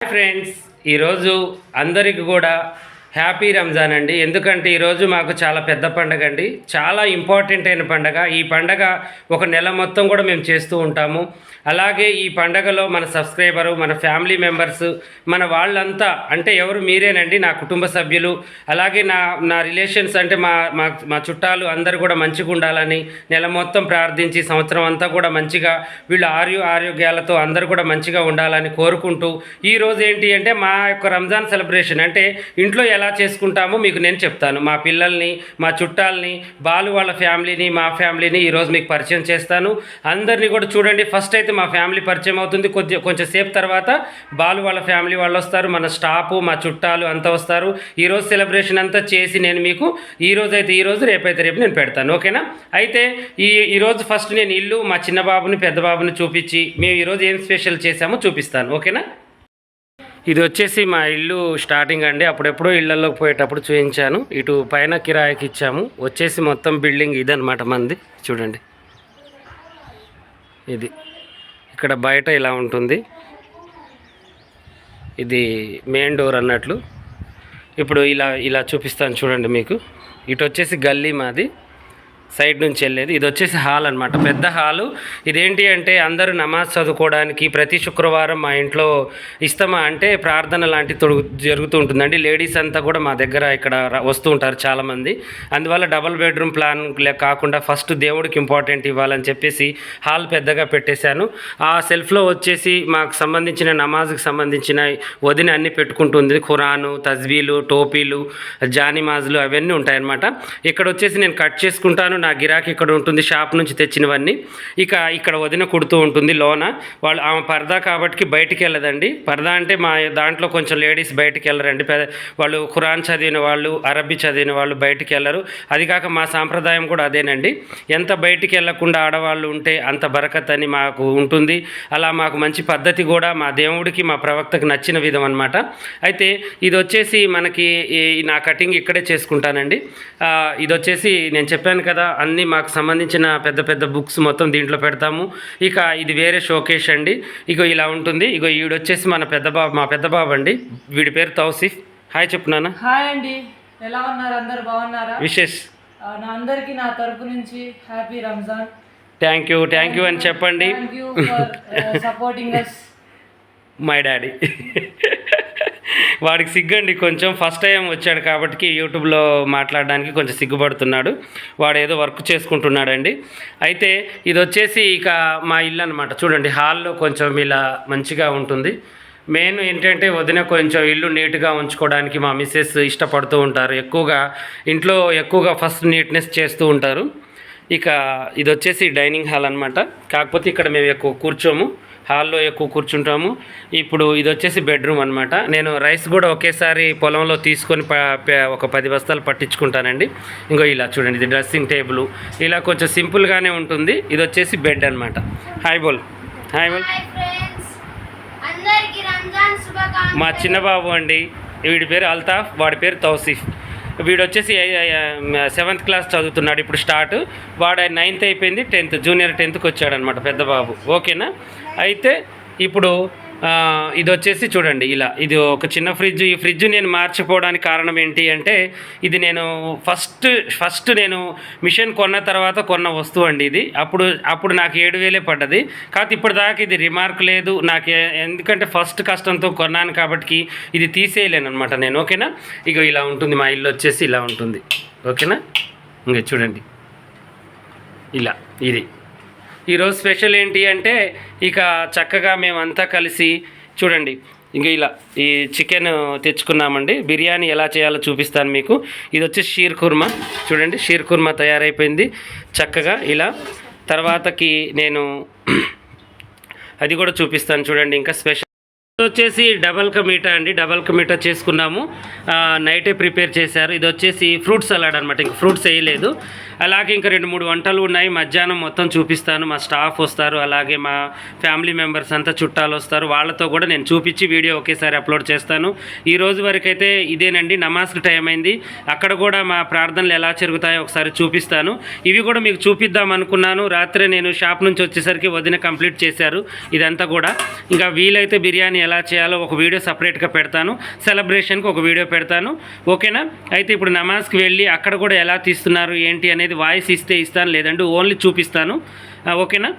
Friends ఈరోజు అందరికి కూడా హ్యాపీ రంజాన్ అండి. ఎందుకంటే ఈరోజు మాకు చాలా పెద్ద పండగ అండి. చాలా ఇంపార్టెంట్ అయిన పండగ. ఈ పండగ ఒక నెల మొత్తం కూడా మేము చేస్తూ ఉంటాము. అలాగే ఈ పండగలో మన సబ్స్క్రైబరు మన ఫ్యామిలీ మెంబర్స్ మన వాళ్ళంతా అంటే ఎవరు మీరేనండి నా కుటుంబ సభ్యులు అలాగే నా నా రిలేషన్స్ అంటే మా మా మా చుట్టాలు అందరూ కూడా మంచిగా ఉండాలని నెల మొత్తం ప్రార్థించి సంవత్సరం అంతా కూడా మంచిగా వీళ్ళు ఆరు ఆరోగ్యాలతో అందరూ కూడా మంచిగా ఉండాలని కోరుకుంటూ ఈరోజు ఏంటి అంటే మా యొక్క రంజాన్ సెలబ్రేషన్ అంటే ఇంట్లో ఎలా చేసుకుంటామో మీకు నేను చెప్తాను. మా పిల్లల్ని మా చుట్టాలని బాలు వాళ్ళ ఫ్యామిలీని మా ఫ్యామిలీని ఈరోజు మీకు పరిచయం చేస్తాను. అందరినీ కూడా చూడండి. ఫస్ట్ అయితే మా ఫ్యామిలీ పరిచయం అవుతుంది. కొద్ది కొంచెం సేపు తర్వాత బాలు వాళ్ళ ఫ్యామిలీ వాళ్ళు వస్తారు. మన స్టాఫ్ మా చుట్టాలు అంతా వస్తారు. ఈరోజు సెలబ్రేషన్ అంతా చేసి నేను మీకు ఈ అయితే ఈరోజు రేపైతే రేపు నేను పెడతాను. ఓకేనా? అయితే ఈ ఈరోజు ఫస్ట్ నేను ఇల్లు మా చిన్న బాబుని పెద్ద బాబుని చూపించి మేము ఈరోజు ఏం స్పెషల్ చేసామో చూపిస్తాను. ఓకేనా? ఇది వచ్చేసి మా ఇల్లు స్టార్టింగ్ అండి. అప్పుడెప్పుడో ఇళ్ళలోకి పోయేటప్పుడు చూపించాను ఇటు పైన కిరాయికి ఇచ్చాము. వచ్చేసి మొత్తం బిల్డింగ్ ఇదనమాట మంది. చూడండి. ఇది. ఇక్కడ బయట ఇలా ఉంటుంది. ఇది మెయిన్ డోర్ అన్నట్లు. ఇప్పుడు ఇలా ఇలా చూపిస్తాను చూడండి మీకు. ఇటు వచ్చేసి గల్లీ మాది. సైడ్ నుంచి వెళ్ళేది. ఇది వచ్చేసి హాల్ అనమాట పెద్ద హాలు. ఇదేంటి అంటే అందరూ నమాజ్ చదువుకోవడానికి ప్రతి శుక్రవారం మా ఇంట్లో ఇస్తామా అంటే ప్రార్థన లాంటి తొడుగు జరుగుతూ ఉంటుందండి. లేడీస్ అంతా కూడా మా దగ్గర ఇక్కడ వస్తూ ఉంటారు చాలామంది. అందువల్ల డబల్ బెడ్రూమ్ ప్లాన్ లే కాకుండా ఫస్ట్ దేవుడికి ఇంపార్టెంట్ ఇవ్వాలని చెప్పేసి హాల్ పెద్దగా పెట్టేశాను. ఆ సెల్ఫ్లో వచ్చేసి మాకు సంబంధించిన నమాజ్కి సంబంధించిన వదిన అన్ని పెట్టుకుంటుంది. ఖురాను తజ్బీలు టోపీలు జానిమాజులు అవన్నీ ఉంటాయన్నమాట. ఇక్కడ వచ్చేసి నేను కట్ చేసుకుంటాను. నా గిరాకీ ఇక్కడ ఉంటుంది షాప్ నుంచి తెచ్చినవన్నీ. ఇక ఇక్కడ వదిన కుడుతూ ఉంటుంది లోన. వాళ్ళు ఆమె పరదా కాబట్టి బయటికి వెళ్ళదండి. పరదా అంటే మా దాంట్లో కొంచెం లేడీస్ బయటికి వెళ్ళరండి. వాళ్ళు ఖురాన్ చదివిన వాళ్ళు అరబీ చదివిన వాళ్ళు బయటికి వెళ్ళరు. అది కాక మా సాంప్రదాయం కూడా అదేనండి. ఎంత బయటికి వెళ్ళకుండా ఆడవాళ్ళు ఉంటే అంత బరకత్ అని మాకు ఉంటుంది. అలా మాకు మంచి పద్ధతి కూడా మా దేవుడికి మా ప్రవక్తకు నచ్చిన విధం అనమాట అయితే ఇది వచ్చేసి మనకి ఈ నా కటింగ్ ఇక్కడే చేసుకుంటానండి. ఇది వచ్చేసి నేను చెప్పాను కదా అన్నీ మాకు సంబంధించిన పెద్ద పెద్ద బుక్స్ మొత్తం దీంట్లో పెడతాము. ఇక ఇది వేరే షోకేష్ అండి. ఇగో ఇలా ఉంటుంది. ఇగో ఈడు వచ్చేసి మన పెద్ద బాబు మా పెద్ద బాబు అండి వీడి పేరు తౌసిఫ్. హాయ్ చెప్పు నాన్న. హాయ్ అండి. ఎలా ఉన్నారు? అందరు బాగున్నారా? విశేష్ నా అందరికి నా తరపు నుంచి happy Ramzan thank you thank you అని చెప్పండి. సపోర్టింగ్ మై డాడీ వాడికి సిగ్గండి కొంచెం ఫస్ట్ టైం వచ్చాడు కాబట్టి యూట్యూబ్లో మాట్లాడడానికి కొంచెం సిగ్గుపడుతున్నాడు. వాడు ఏదో వర్క్ చేసుకుంటున్నాడండి. అయితే ఇది వచ్చేసి ఇక మా ఇల్లు అనమాట చూడండి హాల్లో కొంచెం ఇలా మంచిగా ఉంటుంది. మెయిన్ ఏంటంటే వదిన కొంచెం ఇల్లు నీట్గా ఉంచుకోవడానికి మా మిస్సెస్ ఇష్టపడుతూ ఉంటారు. ఎక్కువగా ఇంట్లో ఎక్కువగా ఫస్ట్ నీట్నెస్ చేస్తూ ఉంటారు. ఇక ఇది వచ్చేసి డైనింగ్ హాల్ అనమాట కాకపోతే ఇక్కడ మేము ఎక్కువ కూర్చోము. హాల్లో ఎక్కువ కూర్చుంటాము. ఇప్పుడు ఇది వచ్చేసి బెడ్రూమ్ అనమాట నేను రైస్ కూడా ఒకేసారి పొలంలో తీసుకొని ఒక పది బస్తాలు పట్టించుకుంటానండి. ఇంకో ఇలా చూడండి ఇది డ్రెస్సింగ్ టేబుల్. ఇలా కొంచెం సింపుల్గానే ఉంటుంది. ఇది వచ్చేసి బెడ్ అనమాట హాయ్ బోల్. హాయ్ బోల్. మా చిన్న బాబు అండి. వీడి పేరు అల్తాఫ్ వాడి పేరు తౌసిఫ్. వీడు వచ్చేసి సెవెంత్ క్లాస్ చదువుతున్నాడు ఇప్పుడు స్టార్ట్ వాడు నైన్త్ అయిపోయింది టెన్త్ జూనియర్ టెన్త్కి వచ్చాడనమాట పెద్ద బాబు. ఓకేనా? అయితే ఇప్పుడు ఇది వచ్చేసి చూడండి ఇలా. ఇది ఒక చిన్న ఫ్రిడ్జ్. ఈ ఫ్రిడ్జ్ నేను మార్చిపోవడానికి కారణం ఏంటి అంటే ఇది నేను ఫస్ట్ ఫస్ట్ నేను మిషన్ కొన్న తర్వాత కొన్న వస్తువు అండి ఇది. అప్పుడు అప్పుడు నాకు ఏడు వేలే పడ్డది. కాకపోతే ఇప్పటిదాకా ఇది రిమార్క్ లేదు. నాకు ఎందుకంటే ఫస్ట్ కష్టంతో కొన్నాను కాబట్టి ఇది తీసేయలేను అనమాట నేను. ఓకేనా? ఇక ఇలా ఉంటుంది. మా ఇల్లు వచ్చేసి ఇలా ఉంటుంది. ఓకేనా? ఇంకా చూడండి. ఇలా ఇది. ఈరోజు స్పెషల్ ఏంటి అంటే ఇక చక్కగా మేమంతా కలిసి చూడండి ఇంకా ఇలా ఈ చికెన్ తెచ్చుకున్నామండి. బిర్యానీ ఎలా చేయాలో చూపిస్తాను మీకు. ఇది వచ్చి షీర్ కుర్మా. చూడండి షీర్ కుర్మా తయారైపోయింది. చక్కగా ఇలా తర్వాతకి నేను అది కూడా చూపిస్తాను చూడండి ఇంకా స్పెషల్. వచ్చేసి డబల్ కమీటా అండి. డబల్ కమీటా చేసుకున్నాము. నైటే ప్రిపేర్ చేశారు. ఇది వచ్చేసి ఫ్రూట్ సలాడ్ అనమాట ఇంక ఫ్రూట్స్ వేయలేదు. అలాగే ఇంకా రెండు మూడు వంటలు ఉన్నాయి. మధ్యాహ్నం మొత్తం చూపిస్తాను. మా స్టాఫ్ వస్తారు. అలాగే మా ఫ్యామిలీ మెంబర్స్ అంతా చుట్టాలు వస్తారు. వాళ్ళతో కూడా నేను చూపించి వీడియో ఒకేసారి అప్లోడ్ చేస్తాను. ఈ రోజు వరకు అయితే ఇదేనండి నమాజ్కి టైం అయింది. అక్కడ కూడా మా ప్రార్థనలు ఎలా జరుగుతాయో ఒకసారి చూపిస్తాను. ఇవి కూడా మీకు చూపిద్దాం అనుకున్నాను. రాత్రి నేను షాప్ నుంచి వచ్చేసరికి వదిన కంప్లీట్ చేశారు. ఇదంతా కూడా. ఇంకా వీలైతే బిర్యానీ ఎలా చేయాలో ఒక వీడియో సపరేట్గా పెడతాను. సెలబ్రేషన్కి ఒక వీడియో పెడతాను. ఓకేనా? అయితే ఇప్పుడు నమాజ్కి వెళ్ళి అక్కడ కూడా ఎలా తీస్తున్నారు? ఏంటి అనేది వాయిస్ ఇస్తే ఇస్తాను లేదంటే ఓన్లీ చూపిస్తాను. ఓకేనా?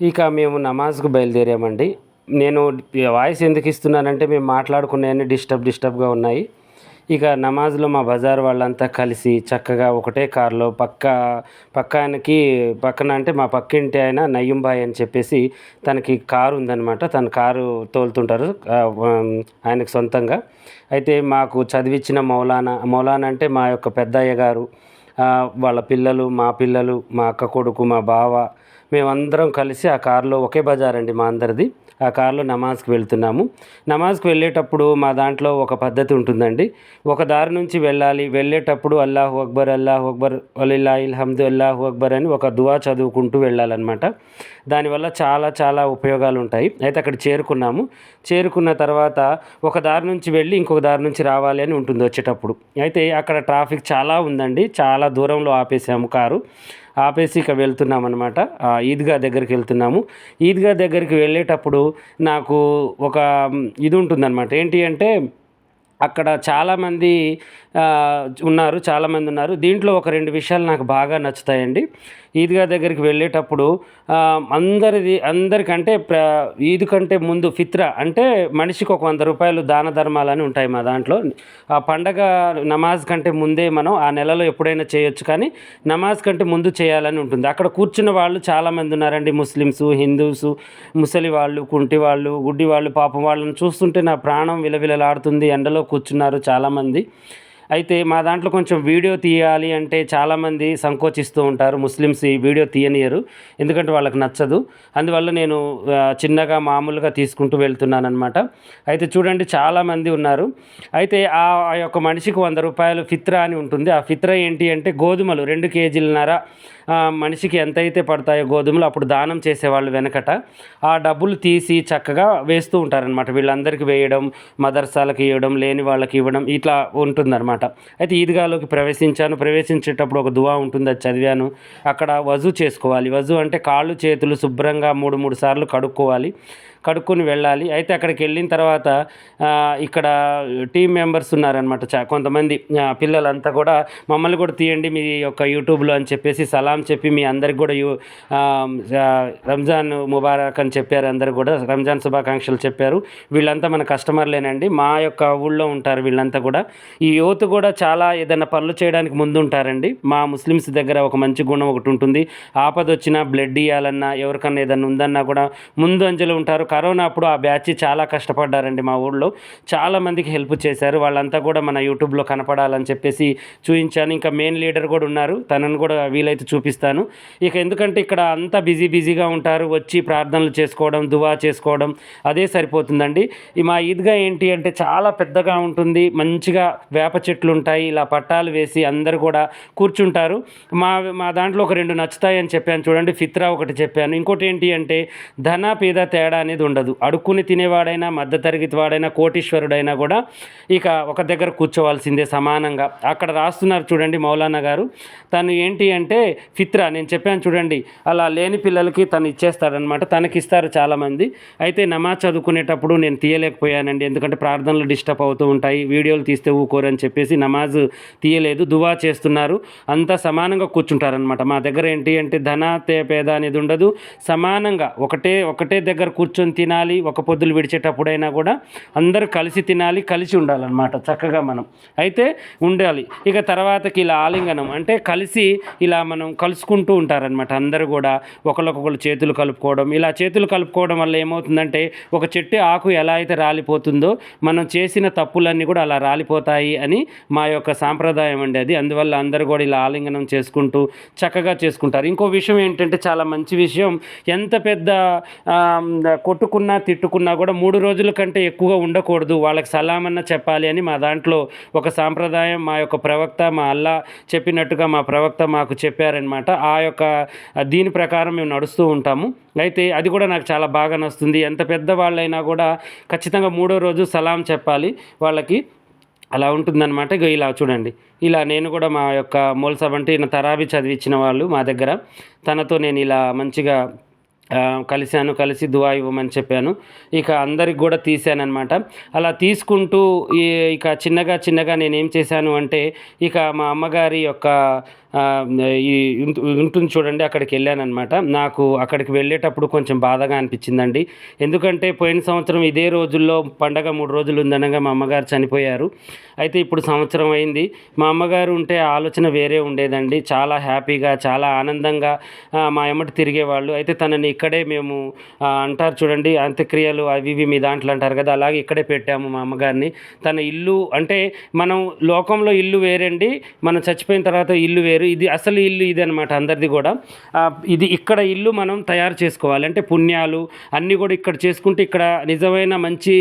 ఇక మేము నమాజ్కు బయలుదేరామండి. నేను వాయిస్ ఎందుకు ఇస్తున్నానంటే మేము మాట్లాడుకునేవన్నీ డిస్టర్బ్ డిస్టర్బ్గా ఉన్నాయి. ఇక నమాజ్లో మా బజార్ వాళ్ళంతా కలిసి చక్కగా ఒకటే కారులో పక్క పక్క ఆయనకి పక్కన అంటే మా పక్కింటి ఆయన నయ్యంబాయ్ అని చెప్పేసి తనకి కారు ఉందనమాట తన కారు తోలుతుంటారు ఆయనకు సొంతంగా. అయితే మాకు చదివించిన మౌలానా మౌలానా అంటే మా యొక్క పెద్దయ్య గారు వాళ్ళ పిల్లలు మా పిల్లలు మా అక్క కొడుకు మా బావ మేమందరం కలిసి ఆ కారులో ఒకే బజార్ అండి మా అందరిది. ఆ కారులో నమాజ్కి వెళ్తున్నాము. నమాజ్కి వెళ్ళేటప్పుడు మా దాంట్లో ఒక పద్ధతి ఉంటుందండి. ఒక దారి నుంచి వెళ్ళాలి. వెళ్ళేటప్పుడు అల్లాహు అక్బర్ అల్లాహు అక్బర్ అలీలా హమ్దు అల్లాహు అక్బర్ అని ఒక దువా చదువుకుంటూ వెళ్ళాలన్నమాట. దానివల్ల చాలా చాలా ఉపయోగాలు ఉంటాయి. అయితే అక్కడ చేరుకున్నాము. చేరుకున్న తర్వాత ఒక దారి నుంచి వెళ్ళి ఇంకొక దారి నుంచి రావాలి అని ఉంటుంది వచ్చేటప్పుడు. అయితే అక్కడ ట్రాఫిక్ చాలా ఉందండి. చాలా దూరంలో ఆపేసాము కారు. ఆపేసి ఇక వెళ్తున్నాం అనమాట ఈద్గా దగ్గరికి వెళ్తున్నాము. ఈద్గా దగ్గరికి వెళ్ళేటప్పుడు నాకు ఒక ఇది ఉంటుందన్నమాట. ఏంటి అంటే అక్కడ చాలామంది ఉన్నారు చాలామంది ఉన్నారు. దీంట్లో ఒక రెండు విషయాలు నాకు బాగా నచ్చుతాయండి. ఈద్గా దగ్గరికి వెళ్ళేటప్పుడు అందరిది అందరికంటే ప్ర ఈద్ కంటే ముందు ఫిత్ర అంటే మనిషికి ఒక వంద రూపాయలు దాన ధర్మాలని ఉంటాయి మా దాంట్లో. ఆ పండగ నమాజ్ కంటే ముందే మనం ఆ నెలలో ఎప్పుడైనా చేయొచ్చు కానీ నమాజ్ కంటే ముందు చేయాలని ఉంటుంది. అక్కడ కూర్చున్న వాళ్ళు చాలామంది ఉన్నారండి. ముస్లిమ్స్ హిందూస్ ముసలి వాళ్ళు కుంటి వాళ్ళు గుడ్డి వాళ్ళు పాపం వాళ్ళని చూస్తుంటే నా ప్రాణం విలవిలలాడుతుంది. ఎండలో కూర్చున్నారు చాలామంది. అయితే మా దాంట్లో కొంచెం వీడియో తీయాలి అంటే చాలామంది సంకోచిస్తూ ఉంటారు. ముస్లిమ్స్ ఈ వీడియో తీయనియరు. ఎందుకంటే వాళ్ళకి నచ్చదు. అందువల్ల నేను చిన్నగా మామూలుగా తీసుకుంటూ వెళ్తున్నానమాట అయితే చూడండి చాలామంది ఉన్నారు. అయితే ఆ యొక్క మనిషికి వంద రూపాయలు ఫిత్రా అని ఉంటుంది. ఆ ఫిత్రా ఏంటి అంటే గోధుమలు రెండు కేజీలన్నర మనిషికి ఎంతైతే పడతాయో గోధుమలు అప్పుడు దానం చేసేవాళ్ళు వెనకట. ఆ డబ్బులు తీసి చక్కగా వేస్తూ ఉంటారనమాట వీళ్ళందరికీ వేయడం మదర్సాలకు ఇవ్వడం లేని వాళ్ళకి ఇవ్వడం ఇట్లా ఉంటుందన్నమాట. అయితే ఈద్గాలోకి ప్రవేశించాను. ప్రవేశించేటప్పుడు ఒక దువా ఉంటుంది అది చదివాను. అక్కడ వజు చేసుకోవాలి. వజు అంటే కాళ్ళు చేతులు శుభ్రంగా మూడు మూడు సార్లు కడుక్కోవాలి. కడుక్కొని వెళ్ళాలి. అయితే అక్కడికి వెళ్ళిన తర్వాత ఇక్కడ టీం మెంబర్స్ ఉన్నారనమాట చా కొంతమంది పిల్లలంతా కూడా మమ్మల్ని కూడా తీయండి మీ యొక్క యూట్యూబ్లో అని చెప్పేసి సలాం చెప్పి మీ అందరికి కూడా యూ రంజాన్ ముబారక్ అని చెప్పారు అందరు కూడా రంజాన్ శుభాకాంక్షలు చెప్పారు. వీళ్ళంతా మన కస్టమర్లేనండి. మా యొక్క ఊళ్ళో ఉంటారు వీళ్ళంతా కూడా. ఈ యువత కూడా చాలా ఏదైనా పనులు చేయడానికి ముందుంటారండి. మా ముస్లిమ్స్ దగ్గర ఒక మంచి గుణం ఒకటి ఉంటుంది. ఆపద వచ్చినా బ్లడ్ ఇవ్వాలన్నా ఎవరికన్నా ఏదన్నా ఉందన్నా కూడా ముందు అంజలు ఉంటారు. కరోనా అప్పుడు ఆ బ్యాచ్ చాలా కష్టపడ్డారండి మా ఊళ్ళో చాలా మందికి హెల్ప్ చేశారు. వాళ్ళంతా కూడా మన యూట్యూబ్లో కనపడాలని చెప్పేసి చూపించాను ఇంకా మెయిన్ లీడర్ కూడా ఉన్నారు. తనను కూడా వీలైతే చూపిస్తాను. ఇక ఎందుకంటే ఇక్కడ అంతా బిజీ బిజీగా ఉంటారు. వచ్చి ప్రార్థనలు చేసుకోవడం దువా చేసుకోవడం అదే సరిపోతుందండి. మా ఈద్గా ఏంటి అంటే చాలా పెద్దగా ఉంటుంది. మంచిగా వేప చెట్లు ఉంటాయి. ఇలా పట్టాలు వేసి అందరు కూడా కూర్చుంటారు. మా మా దాంట్లో ఒక రెండు నచ్చుతాయి అని చెప్పాను. చూడండి ఫిత్రా ఒకటి చెప్పాను. ఇంకోటి ఏంటి అంటే ధన పేద తేడా అనేది ఉండదు. అడుక్కుని తినేవాడైనా మధ్యతరగతి వాడైనా కోటీశ్వరుడైనా కూడా ఇక ఒక దగ్గర కూర్చోవాల్సిందే సమానంగా. అక్కడ రాస్తున్నారు చూడండి మౌలానా గారు. తను ఏంటి అంటే ఫిత్రా నేను చెప్పాను చూడండి అలా లేని పిల్లలకి తను ఇచ్చేస్తాడనమాట తనకి ఇస్తారు చాలామంది. అయితే నమాజ్ చదువుకునేటప్పుడు నేను తీయలేకపోయానండి. ఎందుకంటే ప్రార్థనలు డిస్టర్బ్ అవుతూ ఉంటాయి. వీడియోలు తీస్తే ఊకోరని చెప్పేసి నమాజ్ తీయలేదు. దువా చేస్తున్నారు. అంతా సమానంగా కూర్చుంటారనమాట మా దగ్గర ఏంటి అంటే ధన తే పేద అనేది ఉండదు. సమానంగా ఒకటే ఒకటే దగ్గర కూర్చొని తినాలి ఒక పొద్దులు విడిచేటప్పుడైనా కూడా అందరూ కలిసి తినాలి కలిసి ఉండాలన్నమాట చక్కగా మనం. అయితే ఉండాలి. ఇక తర్వాతకి ఇలా ఆలింగనం. అంటే కలిసి ఇలా మనం కలుసుకుంటూ ఉంటారనమాట అందరూ కూడా. ఒకరికొకరు చేతులు కలుపుకోవడం. ఇలా చేతులు కలుపుకోవడం వల్ల ఏమవుతుందంటే ఒక చెట్టు ఆకు ఎలా అయితే రాలిపోతుందో మనం చేసిన తప్పులన్నీ కూడా అలా రాలిపోతాయి అని మా యొక్క సాంప్రదాయం అండి అది. అందువల్ల అందరూ కూడా ఇలా ఆలింగనం చేసుకుంటూ చక్కగా చేసుకుంటారు. ఇంకో విషయం ఏంటంటే చాలా మంచి విషయం. ఎంత పెద్ద కొట్టుకున్నా తిట్టుకున్నా కూడా మూడు రోజుల కంటే ఎక్కువగా ఉండకూడదు. వాళ్ళకి సలామన్న చెప్పాలి అని మా దాంట్లో ఒక సాంప్రదాయం మా యొక్క ప్రవక్త మా అల్లా చెప్పినట్టుగా మా ప్రవక్త మాకు చెప్పారనమాట ఆ యొక్క దీని ప్రకారం మేము నడుస్తూ ఉంటాము. అయితే అది కూడా నాకు చాలా బాగా నస్తుంది ఎంత పెద్ద వాళ్ళైనా కూడా ఖచ్చితంగా మూడో రోజు సలాం చెప్పాలి వాళ్ళకి. అలా ఉంటుందన్నమాట. ఇక ఇలా చూడండి. ఇలా నేను కూడా మా యొక్క మూలసభ అంటే ఈయన తరాబి చదివించిన వాళ్ళు మా దగ్గర. తనతో నేను ఇలా మంచిగా కలిశాను కలిసి దువా ఇవ్వమని చెప్పాను. ఇక అందరికి కూడా తీశానమాట అలా తీసుకుంటూ ఇక చిన్నగా చిన్నగా నేనేం చేశాను అంటే ఇక మా అమ్మగారి యొక్క ఈ ఉంటుంది చూడండి అక్కడికి వెళ్ళానమాట నాకు అక్కడికి వెళ్ళేటప్పుడు కొంచెం బాధగా అనిపించిందండి. ఎందుకంటే పోయిన సంవత్సరం ఇదే రోజుల్లో పండగ మూడు రోజులు ఉందనగా మా అమ్మగారు చనిపోయారు. అయితే ఇప్పుడు సంవత్సరం అయింది. మా అమ్మగారు ఉంటే ఆలోచన వేరే ఉండేదండి. చాలా హ్యాపీగా చాలా ఆనందంగా మా ఎమ్మటి తిరిగేవాళ్ళు. అయితే తనని ఇక్కడే మేము అంటారు చూడండి అంత్యక్రియలు అవి ఇవి మీ దాంట్లో అంటారు కదా అలాగే ఇక్కడే పెట్టాము మా అమ్మగారిని. తన ఇల్లు అంటే మనం లోకంలో ఇల్లు వేరండి. మనం చచ్చిపోయిన తర్వాత ఇల్లు వేరు ఇది అసలు ఇల్లు ఇది అనమాట అందరిది కూడా. ఇది ఇక్కడ ఇల్లు మనం తయారు చేసుకోవాలి. అంటే పుణ్యాలు అన్నీ కూడా ఇక్కడ చేసుకుంటే ఇక్కడ నిజమైన మంచి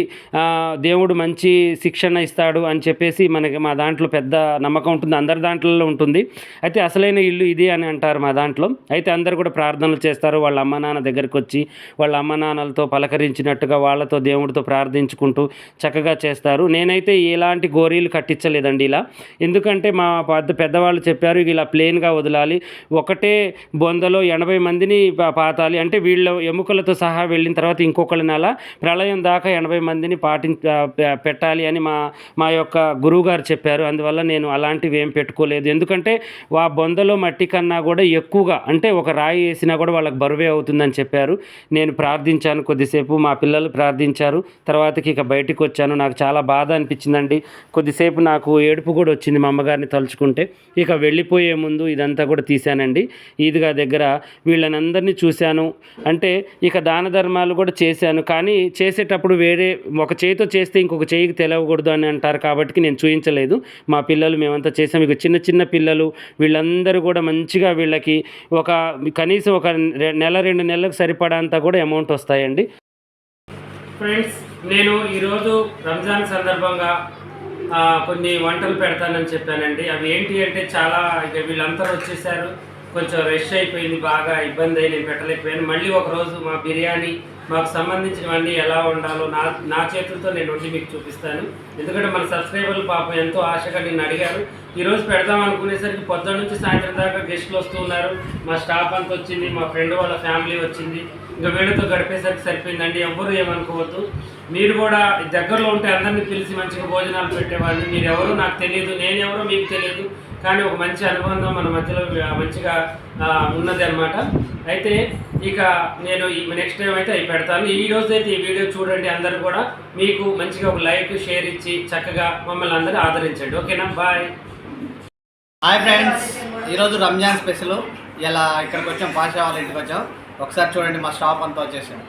దేవుడు మంచి శిక్షణ ఇస్తాడు అని చెప్పేసి మనకి మా దాంట్లో పెద్ద నమ్మకం ఉంటుంది. అందరి దాంట్లో ఉంటుంది. అయితే అసలైన ఇల్లు ఇది అని అంటారు మా దాంట్లో. అయితే అందరు కూడా ప్రార్థనలు చేస్తారు. వాళ్ళ అమ్మ నాన్న దగ్గరికి వచ్చి వాళ్ళ అమ్మ నాన్నలతో పలకరించినట్టుగా వాళ్ళతో దేవుడితో ప్రార్థించుకుంటూ చక్కగా చేస్తారు. నేనైతే ఎలాంటి గోరీలు కట్టించలేదండి ఇలా. ఎందుకంటే మా పెద్ద పెద్దవాళ్ళు చెప్పారు ఇలా ప్లేన్గా వదలాలి. ఒకటే బొందలో ఎనభై మందిని పాతాలి. అంటే వీళ్ళ ఎముకలతో సహా వెళ్ళిన తర్వాత ఇంకొకళ్ళని అలా ప్రళయం దాకా ఎనభై మందిని పాటి పెట్టాలి అని మా మా యొక్క గురువుగారు చెప్పారు. అందువల్ల నేను అలాంటివి ఏం పెట్టుకోలేదు. ఎందుకంటే ఆ బొందలో మట్టి కన్నా కూడా ఎక్కువగా అంటే ఒక రాయి వేసినా కూడా వాళ్ళకి బరువే అవుతుందని చెప్పారు. నేను ప్రార్థించాను కొద్దిసేపు మా పిల్లలు ప్రార్థించారు. తర్వాతకి ఇక బయటికి వచ్చాను. నాకు చాలా బాధ అనిపించిందండి. కొద్దిసేపు నాకు ఏడుపు కూడా వచ్చింది మా అమ్మగారిని తలుచుకుంటే. ఇక వెళ్ళిపోయే ముందు ఇదంతా కూడా తీశానండి. ఈద్గా దగ్గర వీళ్ళనందరినీ చూశాను. అంటే ఇక దాన ధర్మాలు కూడా చేశాను. కానీ చేసేటప్పుడు వేరే ఒక చేతితో చేస్తే ఇంకొక చేయికి తెలవకూడదు అని అంటారు కాబట్టి నేను చూపించలేదు మా పిల్లలు మేమంతా చేసాం ఇక చిన్న చిన్న పిల్లలు వీళ్ళందరూ కూడా మంచిగా వీళ్ళకి ఒక కనీసం ఒక రె- నెల రెండు నెలలకు సరిపడా అంతా కూడా అమౌంట్ వస్తాయండి. ఫ్రెండ్స్ నేను ఈరోజు రంజాన్ సందర్భంగా కొన్ని వంటలు పెడతానని చెప్పానండి. అవి ఏంటి అంటే చాలా ఇక వీళ్ళందరూ వచ్చేసారు. కొంచెం రష్ అయిపోయింది బాగా ఇబ్బంది అయి నేను పెట్టలేకపోయాను. మళ్ళీ ఒకరోజు మా బిర్యానీ మాకు సంబంధించినవన్నీ ఎలా ఉండాలో నా నా చేతులతో నేను వండి మీకు చూపిస్తాను. ఎందుకంటే మన సబ్స్క్రైబర్లు పాపం ఎంతో ఆశగా నేను అడిగారు. ఈరోజు పెడదాం అనుకునేసరికి పొద్దున్న నుంచి సాయంత్రం దాకా గెస్ట్లు వస్తూ ఉన్నారు. మా స్టాఫ్ అంతా వచ్చింది మా ఫ్రెండ్ వాళ్ళ ఫ్యామిలీ వచ్చింది. ఇంకా వీళ్ళతో గడిపేసరికి సరిపోయిందండి. ఎవ్వరు ఏమనుకోవద్దు. మీరు కూడా దగ్గరలో ఉంటే అందరినీ పిలిచి మంచిగా భోజనాలు పెట్టేవాడిని. మీరు ఎవరు నాకు తెలియదు నేను మీకు తెలియదు. కానీ ఒక మంచి అనుబంధం మన మధ్యలో మంచిగా ఉన్నది అనమాట అయితే ఇక నేను నెక్స్ట్ టైం అయితే అవి పెడతాను. ఈ రోజు అయితే ఈ వీడియో చూడండి అందరూ కూడా. మీకు మంచిగా ఒక లైక్ షేర్ ఇచ్చి చక్కగా మమ్మల్ని అందరూ ఆదరించండి. ఓకేనా? బాయ్ హాయ్ ఫ్రెండ్స్ ఈరోజు రంజాన్ స్పెషల్. ఇలా ఇక్కడికి వచ్చాం పాషా వాళ్ళ ఇంటికి వచ్చాం. ఒకసారి చూడండి మా షాప్ అంతా వచ్చేసాం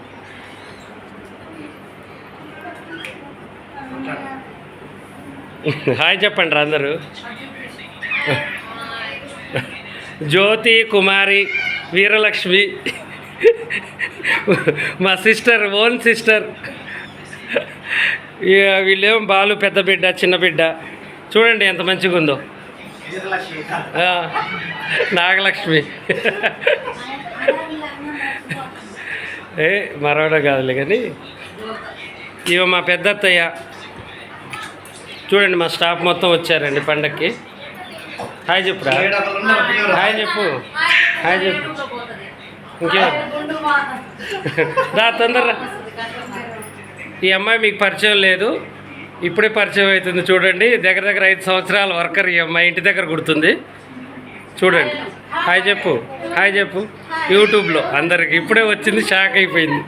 హాయ్ చెప్పండి రా అందరూ. జ్యోతి కుమారి వీరలక్ష్మి మా సిస్టర్ ఓన్ సిస్టర్ వీళ్ళేం బాలు పెద్ద బిడ్డ చిన్న బిడ్డ. చూడండి ఎంత మంచిగా ఉందో నాగలక్ష్మి. ఏ మరవడం కాదులే కానీ. ఇవ మా పెద్దత్తయ్య. చూడండి మా స్టాఫ్ మొత్తం వచ్చారండి పండక్కి. హాయ్ చెప్పురా. హాయ్ చెప్పు. హాయ్ చెప్పు. ఇంకేం? రా తొందర ఈ అమ్మాయి మీకు పరిచయం లేదు. ఇప్పుడే పరిచయం అవుతుంది చూడండి. దగ్గర దగ్గర ఐదు సంవత్సరాల వర్కర్ అమ్మాయి ఇంటి దగ్గర కుడుతుంది చూడండి. హాయ్ చెప్పు. హాయ్ చెప్పు. యూట్యూబ్లో అందరికి ఇప్పుడే వచ్చింది షాక్ అయిపోయింది.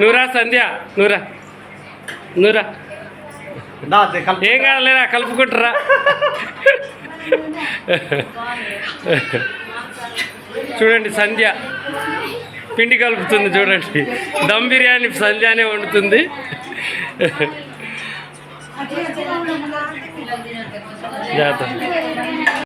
నువ్వురా సంధ్య. అదే కలుపు. ఏం కాదులేరా కలుపుకుంటారా చూడండి సంధ్య. పిండి కలుపుతుంది చూడండి. దమ్ బిర్యానీ సంధ్యానే వండుతుంది. जाता